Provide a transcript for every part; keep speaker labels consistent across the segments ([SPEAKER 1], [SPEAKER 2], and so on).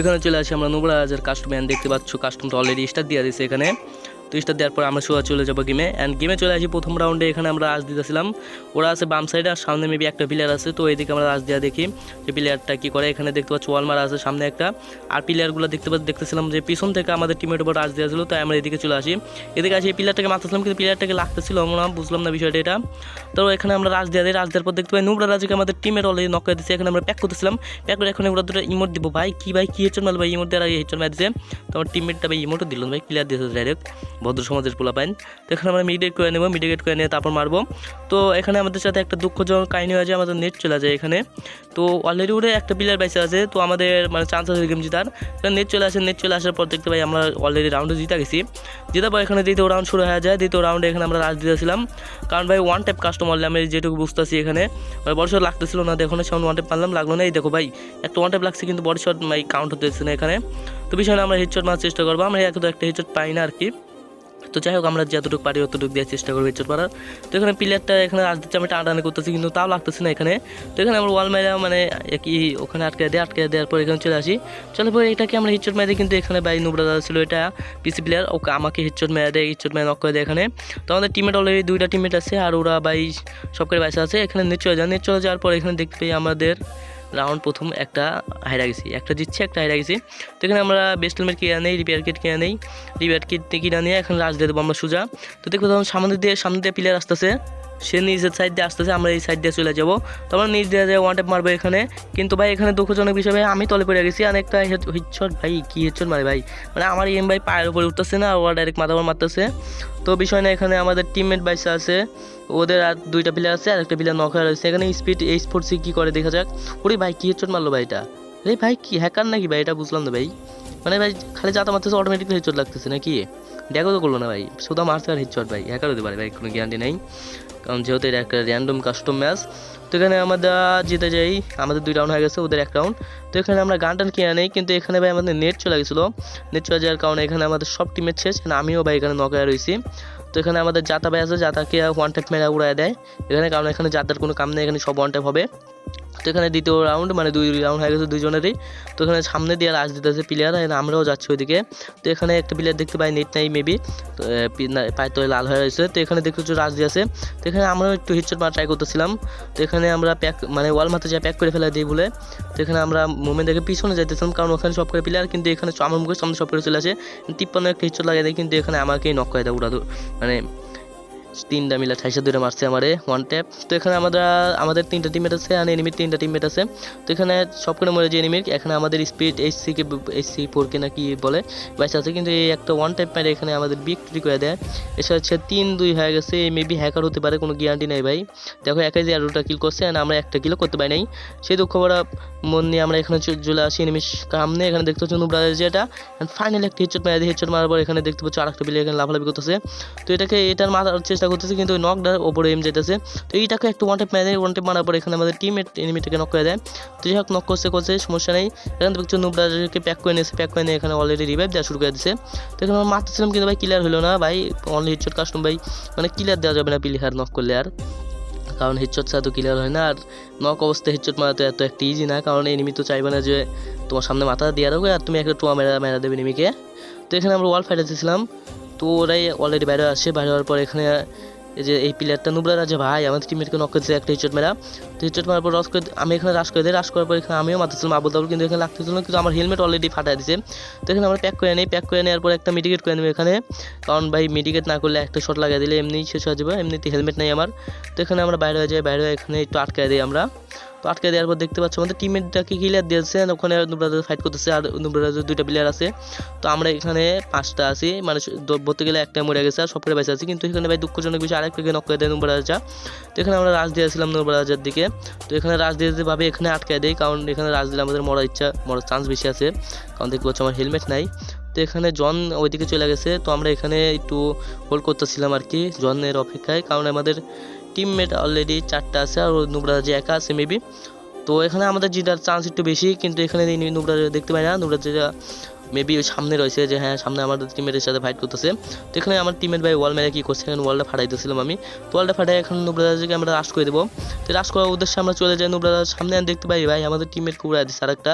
[SPEAKER 1] এখানে চলে আসি আমরা নুবরাজের ব্যান্ড দেখতে পাচ্ছ কাস্টমটা অলরেডি স্টার্ট দিয়ে দিয়েছে এখানে। তো স্টার দেওয়ার পর আমরা সোজা চলে যাব গেমে। অ্যান্ড গেমে চলে আসি প্রথম রাউন্ডে এখানে আমরা রাজ দিতেছিলাম। ওরা আছে বাম সাইডে আর সামনে মেবি একটা প্লেয়ার আছে। তো এদিকে আমরা রাজ দেওয়া দেখি যে প্লেয়ারটা কী করে। এখানে দেখতে পাচ্ছি ওয়ালমার আছে সামনে একটা। আর প্লেয়ারগুলো দেখতে পাচ্ছি, দেখতেছিলাম যে পিছন থেকে আমাদের টিমের উপর রাজ দেওয়া ছিল, তাই আমরা এদিকে চলে আসি। এদিকে আসি, এই প্লেয়ারটাকে মারতেছিলাম, কিন্তু প্লেয়ারটাকে লাগতেছিল আমরা বুঝলাম না বিষয়টা এটা। তো এখানে আমরা রাজ দেওয়া দিই রাজ দেওয়ার পর দেখতে পাই নুবরা রাজকে আমাদের টিমের অলরেডি নক করে দিচ্ছে এখানে আমরা প্যাক করতেছিলাম। প্যাক করে এখন ওরা দুটো ইমোট দিব। ভাই, কী ভাই, কি হেচন মাল ভাই? ইমোট দেওয়ার হেচন মার দিচ্ছে তো আমার টিমমেটটা ভাই ইমোটও দিল ভাই ক্লিয়ার দিয়েছে ডাইরেক্ট ভদ্র সমাজের পোলা পাইন তো এখানে আমরা মিডিয়েট করে নেব মিডিয়েট করে নিয়ে তারপর মারবো। তো এখানে আমাদের সাথে একটা দুঃখজনক কাহিনী হয়ে যায় আমাদের নেট চলে যায় এখানে। তো অলরেডি ওরে একটা প্লেয়ার বাইসে আছে, তো আমাদের মানে চান্স আছে গেম জিতার। নেট চলে আসে নেট চলে আসার পর দেখতে পাই আমরা অলরেডি রাউন্ডে জিতা গেছি। জেতার পর এখানে দ্বিতীয় রাউন্ড শুরু হয়ে যায়, দ্বিতীয় রাউন্ডে এখানে আমরা রাজ দিতেছিলাম। কারণ ভাই ওয়ান টাইপ কাস্টমার আমি যেটুকু বুঝতে বুঝতেছি এখানে বড় শট লাগতেছিল না, দেখো না, সেমন ওয়ান টাইপ মারলাম, লাগল না। এই দেখো ভাই, একটা ওয়ান টাইপ লাগছে কিন্তু বড় শট ভাই কাউন্ট হতেছে না এখানে। তো বিষয়ে আমরা হেডশট মারার চেষ্টা করব, আমরা একদম একটা হেডশট পাই না আর কি। তো যাই হোক, আমরা যতটুকু পারি অতটুকু দেওয়ার চেষ্টা করব হেডশট পাড়ার। তো এখানে প্লেয়ারটা এখানে রাজ দিচ্ছে আমি টানাটানি করতেছি, কিন্তু তাও লাগতেছে না এখানে। তো এখানে আমরা ওয়াল মেরা মানে কি ওখানে আটকে দেয়, আটকে দেওয়ার পর এখানে চলে আসি। চলে পরে এটাকে আমরা হিটচট মেরে কিন্তু এখানে বাই নুবরা দাদা ছিল, এটা পিসি প্লেয়ার ওকে আমাকে হিটচট মেরে দেয় হিটচট মেরে নক করে দেয় এখানে। তো আমাদের টিমেট অলরেডি দুইটা টিমেট আছে, আর ওরা বাই সব করে বাইসে আছে, এখানে নেট চলে যায় নেট চলে যাওয়ার পর এখানে দেখতে পাই আমাদের রাউন্ড প্রথম একটা হাইরা গেছি একটা জিতছে, একটা হাইরা গেছি তো এখানে আমরা বেস্ট হেলমেট কিনে নেই রিপেয়ার কিট কিনে নেই রিপেয়ার কিট কিনে নিয়ে এখন রাজ দিয়ে দেবো আমরা সোজা। তো দেখব তখন সামনে দিয়ে সামনে দিয়ে প্লেয়ার আসতেছে। সে নিজের সাইড দিয়ে আসতেছে, আমরা এই সাইড দিয়ে চলে যাব। তো আমরা নিচ দিয়ে ওয়ান টেপ মারবো এখানে। কিন্তু ভাই, এখানে দুঃখজনক বিষয় ভাই, আমি তলে পড়ে গেছি আর একটা হিটশট ভাই, কি হিটশট মারে ভাই? মানে আমার এম ভাই পায়ের উপরে উঠতেছে না ওরা ডাইরেক্ট মাথা মারতেছে। তো বিষয় না, এখানে আমাদের টিমমেট বাইসে আছে। ওদের আর দুইটা প্লেয়ার আছে আর একটা প্লেয়ার নক হয়ে রয়েছে এখানে স্পিড এই স্পোর্টসে কী করে দেখা যাক। ওরে ভাই, কী হেডশট মারলো ভাই এটা? রে ভাই, কি হ্যাকার নাকি ভাই? এটা বুঝলাম না ভাই। মানে ভাই, খালি যাতা মারতেছে অটোমেটিক হেডশট লাগতেছে নাকি? দেখো তো করল না ভাই। শুধু মারছে আর হেডশট ভাই। হ্যাকার হতে পারে ভাই, কোনো গ্যারান্টি নেই। কারণ যেহেতু এটা একটা র্যান্ডম কাস্টম ম্যাচ তো এখানে আমাদের জিতে যাই। আমাদের দুই রাউন্ড হয়ে গেছে, ওদের এক রাউন্ড তো এখানে আমরা গান টান কিনে নেই, কিন্তু এখানে ভাই আমাদের নেট চলে গেছিল। নেট চলে যাওয়ার কারণে এখানে আমাদের সব টিমের শেষ আমিও ভাই এখানে নকায় রয়েছি। তো এখানে আমাদের জাতা ভাই আছে জাতাকে ওয়ান টাইপ মেরা উড়ায় দেয়। এখানে কারণ এখানে জাতার কোনো কাম নেই, এখানে সব ওয়ান টাইপ হবে। তো এখানে দ্বিতীয় রাউন্ড মানে দুই রাউন্ড হয়ে গেছে দুজনেরই। তো এখানে সামনে দিয়ে রাজ দিতেছে প্লেয়ার আমরাও যাচ্ছি ওইদিকে। তো এখানে একটা প্লেয়ার দেখতে পাই নেট নাই মেবি পায়ে তো লাল হয়ে রয়েছে। তো এখানে দেখতে হচ্ছে রাজ দিয়েছে। তো এখানে আমরাও একটু হিটশট মারা ট্রাই করতেছিলাম। তো এখানে আমরা প্যাক মানে ওয়াল মাথা যা প্যাক করে ফেলা দিই বলে। তো এখানে আমরা মুভমেন্ট দেখে পিছনে যাইতেছিলাম, কারণ ওখানে সব করে প্লেয়ার কিন্তু এখানে আমার মুখের সামনে সব করে চলে আসে। তিপ্পান্ন একটা হিটশট লাগিয়ে দেয়, কিন্তু এখানে আমাকেই নক করে দেয় উড়া মানে তিনটা মিলে ঠাইশা দুটো মারছে আমারে ওয়ান ট্যাপ তো এখানে আমরা আমাদের তিনটা টিমমেট আছে আর এনিমির তিনটা টিমমেট আছে। তো এখানে সব করে মরে যে এনিমির এখানে আমাদের speed H C K H C four কে বলে, বাইশ আছে। কিন্তু এই একটা ওয়ান ট্যাপ মেরে এখানে আমাদের বিক্রি করে দেয়। এসে হচ্ছে তিন, দুই হয়ে গেছে মেবি হ্যাকার হতে পারে, কোনো গ্যারান্টি নেই ভাই। দেখো একাই যে আরোটা কিল করছে আর আমরা একটা কিলও করতে পারি নাই। সেই দুঃখ ভরা মন নিয়ে আমরা এখানে চলে আসি এনিমির সামনে। এখানে দেখতে পাচ্ছি হচ্ছে নুব্রাদের যেটা। ফাইনালি একটা হিটশট মেরে হিটশট মারার পর এখানে দেখতে পাচ্ছি আরেকটা বিলে এখানে লাফালাফি করতেছে। তো এটাকে, এটার মারার চেষ্টা করতেছে, কিন্তু ওই নকটার ওপরে এম যেতেছে তো এইটাকে একটু ওয়ান টেপ মেরে দেয় ওয়ান টেপ মারার পর এখানে আমাদের টিম এনিমিটাকে নক করে দেয়। তো যাই হোক নক করছে করছে, সমস্যা নেই। এখানে দেখছ নুবরাজকে প্যাক করে নিয়েছে প্যাক করে নিয়ে এখানে অলরেডি রিভাইভ দেওয়া শুরু করে দিয়েছে তো এখানে আমরা মারতেছিলাম, কিন্তু ভাই ক্লিয়ার হলো না, ভাই অনলি হিটশট কাস্টম ভাই। মানে ক্লিয়ার দেওয়া যাবে না প্লেয়ার নক করলে আর। কারণ হেডশট ছাড়া তো ক্লিয়ার হয় না, আর নক অবস্থায় হেডশট মারা তো এত একটা ইজি না, কারণ এনিমি তো চাইবে না যে তোমার সামনে মাথা দিয়ে রাখবে আর তুমি একটা টোয়া মেরা মেরা দেবে এনিমিকে তো এখানে আমরা ওয়াল ফাইটার দিয়েছিলাম তো ওরাই অলরেডি বাইরে আসে বাইরে হওয়ার পর এখানে, এই যে এই প্লেয়ারটা নুবরা রাজা ভাই, আমাদের টিমমেটকে নক করেছে একটা হিচট মেরা। তো হিচট মারার পর রস করে আমি এখানে রাশ করে দিই। রাশ করার পর এখানে আমিও মারতেছিলাম আবুল তাবুল কিন্তু এখানে লাগতেছিল কিন্তু আমার হেলমেট অলরেডি ফাটাই দিছে। তো এখানে আমরা প্যাক করে নিই। প্যাক করে নেওয়ার পর একটা মিডিকেট করে নেব এখানে। কারণ ভাই মিডিকেট না করলে একটা শট লাগিয়ে দিলে এমনি শেষ হয়ে যাবে। এমনিতে হেলমেট নেই আমার। তো এখানে আমরা বাইরে হয়ে যাই, বাইরে এখানে একটু আটকায় দিই আমরা। তো আটকে দেওয়ার পর দেখতে পাচ্ছ আমাদের টিমমেটটাকে ক্লিয়ার দিয়েছে? ওখানে নুবরাজ ফাইট করতেছে আর নুবরাজের দুইটা প্লেয়ার আছে। তো আমরা এখানে পাঁচটা আছি। মানে বলতে গেলে একটা মরে গেছে আর সবকটা বেঁচে আছি। কিন্তু এখানে ভাই দুঃখজনক বিষয় আরেকটাকে নক করে দেয় নুবরাজা তো এখানে আমরা রাজ দিয়েছিলাম নুবরাজের দিকে। তো এখানে রাজ দিয়ে ভাবে এখানে আটকে দেয়। কারণ এখানে রাজ দিলে আমাদের মরার ইচ্ছা, মরার চান্স বেশি আছে। কারণ দেখতে পাচ্ছ আমার হেলমেট নাই। তো এখানে জন ওইদিকে চলে গেছে। তো আমরা এখানে একটু হোল্ড করতেছিলাম আর কি, জনের অপেক্ষায়। কারণ আমাদের টিমমেট অলরেডি চারটা আছে আর নুবরাজ যে একা আছে মেবি তো এখানে আমাদের জিতার চান্স একটু বেশি, কিন্তু এখানে এই নুবরাজ দেখতে পাই না। নুবরাজ যেটা মেবি সামনে রয়েছে যে হ্যাঁ সামনে আমাদের টিমের সাথে ফাইট করতেছে। তো এখানে আমার টিমের ভাই ওয়াল মেরে কী করছে? এখানে ওয়ালটা ফাটাইতেছিলাম আমি। তো ওয়ালটা ফাটাই এখন নুব্রাদাসকে আমরা রাশ করে দেবো। তো রাশ করার উদ্দেশ্যে আমরা চলে যাই নুব্রাদাস সামনে। আমি দেখতে পাই, ভাই, আমাদের টিমের কুড়া দিচ্ছে আরেকটা।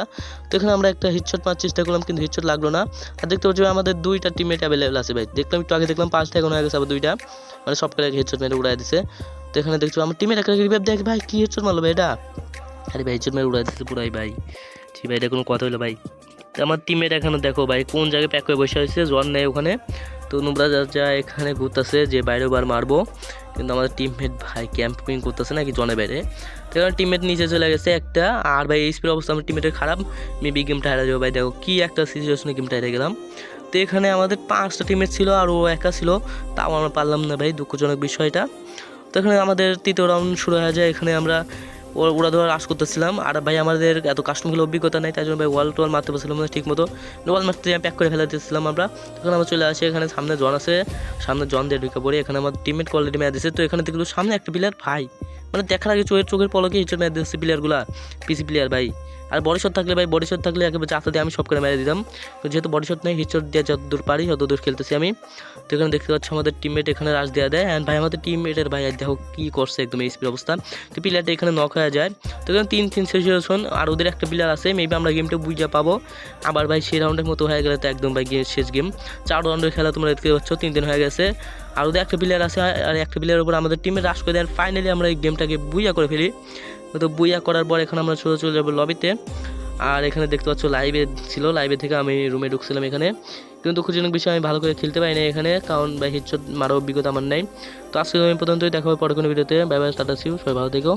[SPEAKER 1] তো এখানে আমরা একটা হিটশট মারার চেষ্টা করলাম, কিন্তু হিটশট লাগল না। আর দেখতে পাচ্ছি আমাদের দুইটা টিমমেট অ্যাভেলেবেল আছে ভাই। দেখলাম একটু আগে দেখলাম, পাঁচটা, এখন হয়ে গেছে আবার দুইটা। মানে সব করে হেডশট মেরে উড়াই দিছে। এখানে দেখছ, আমার টিমের একটা রিভাইভ দেখ ভাই, কি হেডশট মারলো ভাই এটা? আরে ভাই হেডশট মেরে উড়াই দিচ্ছে পুরাই ভাই। ঠিক ভাই, এটা কোনো কথা হলো ভাই। তো আমার টিমের এখানে দেখো ভাই, কোন জায়গায় প্যাক করে বসে হয়েছে জন নেই ওখানে। তো নুবরা যা যা এখানে ঘুরতেছে, যে বাইরে বার মারবো। কিন্তু আমাদের টিমমেট ভাই ক্যাম্পিং করতেছে নাকি জনের বাইরে। তো এখানে টিমমেট নিচে চলে গেছে একটা। আর ভাই, এই স্পিড অবস্থা আমার টিমমেটের খারাপ। মেবি গেমটা হারা যাবে ভাই। দেখো, কি একটা সিচুয়েশনে গেমটা হেরে গেলাম। তো এখানে আমাদের পাঁচটা টিমের ছিল আর ও একা ছিল। তাও আমরা পারলাম না ভাই, দুঃখজনক বিষয়টা। এখানে আমাদের তৃতীয় রাউন্ড শুরু হয়ে যায়। এখানে আমরা ওরা ধরে রাশ করতেছিলাম। আর ভাই আমাদের এত কাস্টমগুলো অভিজ্ঞতা নেই, তাই জন্য ভাই ওয়াল টোয়াল মারতে পারছিলাম ঠিক মতো ওয়াল মারতে প্যাক করে ফেলে দিচ্ছিলাম আমরা। তখন আমরা চলে আসি, এখানে সামনে জন আছে। সামনে জন দিয়ে ঢুকে পড়ি। এখানে আমার টিমমেট কোয়ালিটি ম্যাচ দিচ্ছে তো এখানে দেখল সামনে একটা প্লেয়ার ভাই মানে দেখার আগে চোখের চোখের পলকে হিচড় ম্যাচ দিচ্ছে প্লেয়ারগুলা পিসি প্লেয়ার ভাই। আর বডি শট থাকলে ভাই বডি শট থাকলে একেবারে চাষা দিয়ে আমি সব করে মেরে দিতাম। তো যেহেতু বডি শট নেই হিচড় দিয়ে যত দূর পারি তত দূর খেলতেছি আমি। তো এখানে দেখতে পাচ্ছি আমাদের টিমমেট এখানে রাশ দেওয়া দেয়। অ্যান্ড ভাই, আমাদের টিমমেটের ভাই দেখো কী করছে একদম এই স্পিড অবস্থা। তো প্লেয়ারটা এখানে নক হয়ে যায়। তো এখানে তিন তিন সিচুয়েশন আর ওদের একটা প্লেয়ার আছে মেবি আমরা গেমটা বুঝে পাবো। আবার ভাই, সেই রাউন্ডের মতো হয়ে গেলে তো একদম ভাই গিয়ে শেষ গেম চার রাউন্ডের খেলা তোমরা দেখতে পাচ্ছ, তিন দিন হয়ে গেছে। আর ওদের একটা প্লেয়ার আছে, আর একটা প্লেয়ারের উপর আমাদের টিমে রাশ করে দেয়। ফাইনালি আমরা এই গেমটাকে বুইয়া করে ফেলি। তো বইয়া করার পর এখন আমরা চলে চলে যাব লবিতে আর এখানে দেখতে পাচ্ছ লাইভে ছিল। লাইভে থেকে আমি রুমে ঢুকছিলাম এখানে। কিন্তু দুঃখজনক বিষয়ে, আমি ভালো করে খেলতে পারি না এখানে। কারণ বা হিটশট মারার অভিজ্ঞতা আমার নেই। তো আজকে আমি প্রথমতই দেখাবো পরে কোনো ভিডিওতে বাই টাটা সিউ সবাই ভালো থেকো।